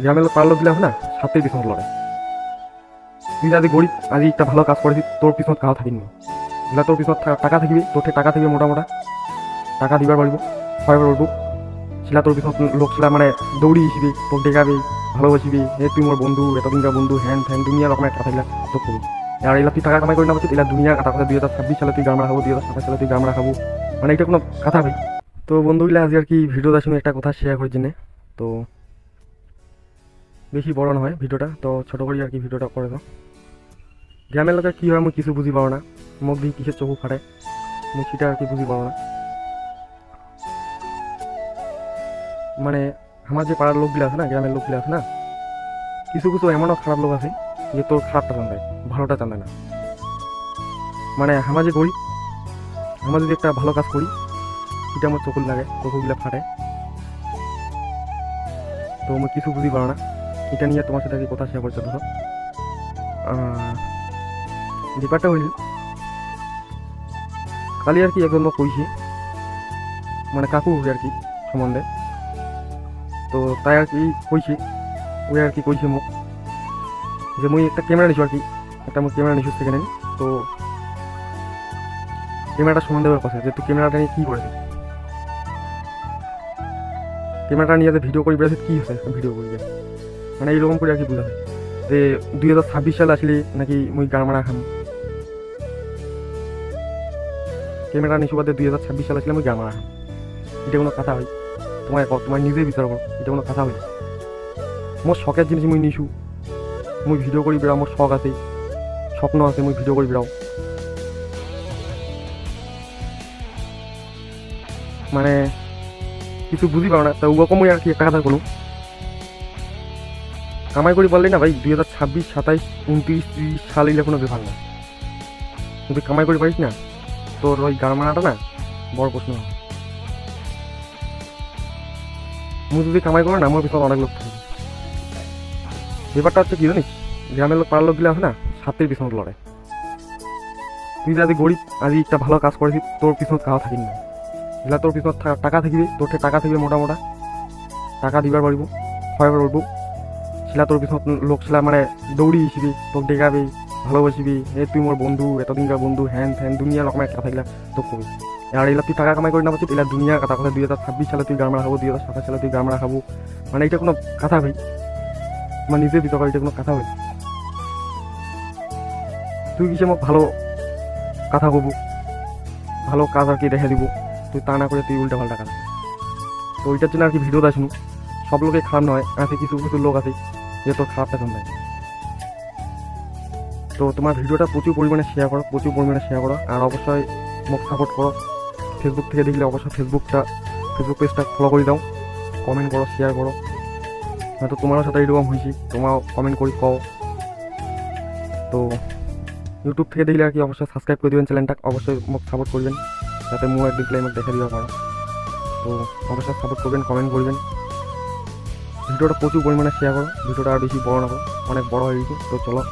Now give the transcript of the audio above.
গ্রামের লোক দিলাম না সাথেই পিছন লড়ে। তুই যদি গরিব, আজ একটা ভালো কাজ করেছিস, তোর পিছন কাউ থাকিনি। না, তোর পিছন থা- টাকা থাকবি, তোর থেকে টাকা থাকবে মোটা মোটা। টাকা দিবার পারব হয় পারব সেটা তোর পিছন লোক সেটা মানে দৌড়ি হিসিবি তোর ডেকাবি ভালোবাসিবি, এ তুই মোর বন্ধু এতদিনকার বন্ধু, হ্যান ফ্যান দুনিয়া রকমের কথা থাকলে তোর করবি আর এগুলা তুই টাকা কামাই করে না বলছিস, এগুলা দুনিয়ার কথা কথা, দুই হাজার ছাব্বিশ সালে তুই গ্রাম রাখাবো দুই হাজার সাতাশ সালে তুই গ্রাম রাখাবো মানে এটা কোনো কথা ভাই। তো বন্ধুগুলা আজ আর কি ভিডিওটার সঙ্গে একটা কথা শেয়ার করার জন্যে তো বেশি বড় না হয় ভিডিওটা, তো ছোটো করে আর কি ভিডিওটা করে দাও। গ্রামের লোকের কী হয় আমি কিছু বুঝি পারো না মুখ দিয়ে কিসের চোখ ফাটে, মুখ সেটা আর কি বুঝি পারো না মানে আমার যে পাড়ার লোকগুলো আছে না, গ্রামের লোকগুলো আছে না, কিছু কিছু এমনও খারাপ লোক আছে যে তোর খারাপটা চান্দায় ভালোটা চান্দায় না। মানে আমার যে করি, আমরা যদি একটা ভালো কাজ করি, সেটা আমার চকুল লাগে চকুগুলো ফাটে। তো আমি কিছু বুঝি পারো না এটা নিয়ে তোমার সাথে আর কথা শেয়ার করতে ধরো ব্যাপারটা হইল, কালি আর কি একজন লোক কইছি মানে কাকু আর কি সম্বন্ধে। তো তাই আর কি কইছি, ওই আর কি কইছে মোক, যে মুই একটা ক্যামেরা নিছো আর কি, একটা মুই ক্যামেরা নিছো সেখানে। তো ক্যামেরাটা সম্বন্ধে কথা, যে তুই ক্যামেরাটা নিয়ে কী করেছিস? ক্যামেরাটা নিয়ে ভিডিও করি বেড়াছিস কী হয়েছে ভিডিও করি? মানে এইরকম করে আর কি বোঝাছে যে দুই হাজার ছাব্বিশ সালে আসলে নাকি মুই গান মারা খাম। ক্যামেরা নিশু বাদে দুই হাজার ছাব্বিশ সালে আসলে মুই গান মারা খাম। এটা কোনো কথা হয়। তোমার তোমার নিজে বিচার করো এটা কোনো কথা হয় মোর শখের জিনিস মুই নিছু মুই ভিডিও করি বেড়াও মোর শখ আছে। স্বপ্ন আছে, মুই ভিডিও করি বেড়াও। মানে কিছু বুঝি পাও না। তা ওরকম আর কি একটা কথা বলুন কামাই করি বললি না ভাই, দুই হাজার ছাব্বিশ, সাতাইশ, উনত্রিশ, ত্রিশ সাল এগুলো কোনো ব্যাপার না। তুই কামাই করে পারিস না, তোর ওই গান মারাটা না বড় প্রশ্ন। মুই যদি কামাই করে না, আমার পিছনে অনেক লোক থাকে। ব্যাপারটা হচ্ছে কি জানিস, গ্রামের লোক, পাড়ার লোক লোকগুলো আছে না সাথের পিছনে লড়ে তুই যদি গরিব, আজ একটা ভালো কাজ করেছিস, তোর পিছনে কাউ থাকিনি না। এগুলা তোর পিছনে থা- টাকা থাকবে, তোর থেকে টাকা থাকবে মোটা মোটা। টাকা দিবার পারব হয় পারব। সেটা তোর পিছনে লোক সেটা মানে দৌড়ি হিসিবি তোর ডেকাবি ভালোবাসিবি এ তুই মোর বন্ধু এতদিনকার বন্ধু হ্যান ফ্যান দুনিয়া রকমের কথা থাকলে তোর করবি আর এগুলা তুই টাকা কামাই করে না পাচ্ছিস এগুলা দুনিয়ার কথা কথা দুই হাজার ছাব্বিশ সালে তুই গ্রাম রাখাবো দুই হাজার সাতাশ সালে তুই গ্রাম রাখাবো মানে এটা কোনো কথা ভাই আমার নিজে বিতর্ক এটা কোনো কথা ভাই। তুই কিসে মোক ভালো কথা কব, ভালো কাজ আর কি দেখে দিব তুই তা না করে তুই উল্টা পাল্টা কাজ তো ওইটার জন্য আর কি ভিডিও শুনু সব লোকে খারাপ নয় আছে কিছু কিছু লোক আছে। যে তোর খারাপটা শুনবে তো তোমার ভিডিওটা প্রচুর পরিমাণে শেয়ার করো, প্রচুর পরিমাণে শেয়ার করো, আর অবশ্যই মোক সাপোর্ট করো। ফেসবুক থেকে দেখলে অবশ্যই ফেসবুকটা ফেসবুক পেজটা ফলো করে দাও কমেন্ট করো শেয়ার করো। হয়তো তোমারও সাথে এরকম হয়েছি, তোমাও কমেন্ট করি কও। তো ইউটিউব থেকে দেখলে আর কি অবশ্যই সাবস্ক্রাইব করে দেবেন চ্যানেলটা অবশ্যই মোক সাপোর্ট করবেন, যাতে মু এক দেখলে আমাকে দেখে দিবা পারো। তো অবশ্যই সাপোর্ট করবেন কমেন্ট করবেন। ভিডিওটা প্রচুর পরিমাণে শেয়ার করো, ভিডিওটা আর বেশি বড় না করো, অনেক বড় হয়ে গেছে, তো চলো।